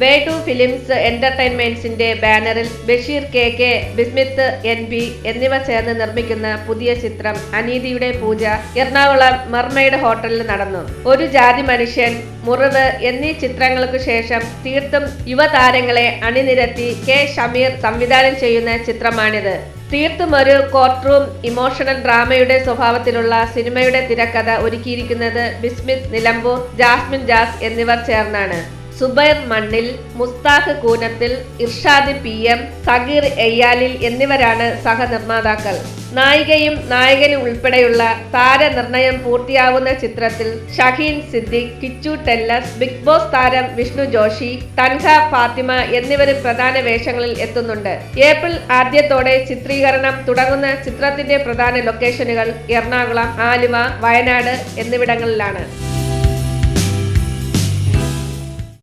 വേട്ടു films എന്റർടൈൻമെന്റ്സിന്റെ ബാനറിൽ Basheer K K Bismith N B എന്നിവ ചേർന്ന് നിർമ്മിക്കുന്ന പുതിയ ചിത്രം അനീതിയുടെ പൂജ എറണാകുളം മർമൈഡ് ഹോട്ടലിൽ നടന്നു. ഒരു ജാതി മനുഷ്യൻ മുറിവ് എന്നീ ചിത്രങ്ങൾക്ക് ശേഷം തീർത്തും യുവതാരങ്ങളെ അണിനിരത്തി കെ ഷമീർ സംവിധാനം ചെയ്യുന്ന ചിത്രമാണിത്. തീർത്തും ഒരു കോർട്ട് റൂം ഇമോഷണൽ ഡ്രാമയുടെ സ്വഭാവത്തിലുള്ള സിനിമയുടെ തിരക്കഥ ഒരുക്കിയിരിക്കുന്നത് ബിസ്മിത് നിലമ്പൂർ ജാസ്മിൻ ജാസ് എന്നിവർ ചേർന്നാണ്. സുബൈർ മണ്ണിൽ മുസ്താഖ് കൂനത്തിൽ ഇർഷാദ് പി എം സഗീർ എയ്യാലിൽ എന്നിവരാണ് സഹനിർമ്മാതാക്കൾ. നായികയും നായകനും ഉൾപ്പെടെയുള്ള താരനിർണയം പൂർത്തിയാവുന്ന ചിത്രത്തിൽ ഷഹീൻ സിദ്ദിഖ് കിച്ചു ടെല്ലസ് ബിഗ് ബോസ് താരം വിഷ്ണു ജോഷി തൻഹ ഫാത്തിമ എന്നിവരും പ്രധാന വേഷങ്ങളിൽ എത്തുന്നുണ്ട്. ഏപ്രിൽ ആദ്യത്തോടെ ചിത്രീകരണം തുടങ്ങുന്ന ചിത്രത്തിന്റെ പ്രധാന ലൊക്കേഷനുകൾ എറണാകുളം ആലുവ വയനാട് എന്നിവിടങ്ങളിലാണ്.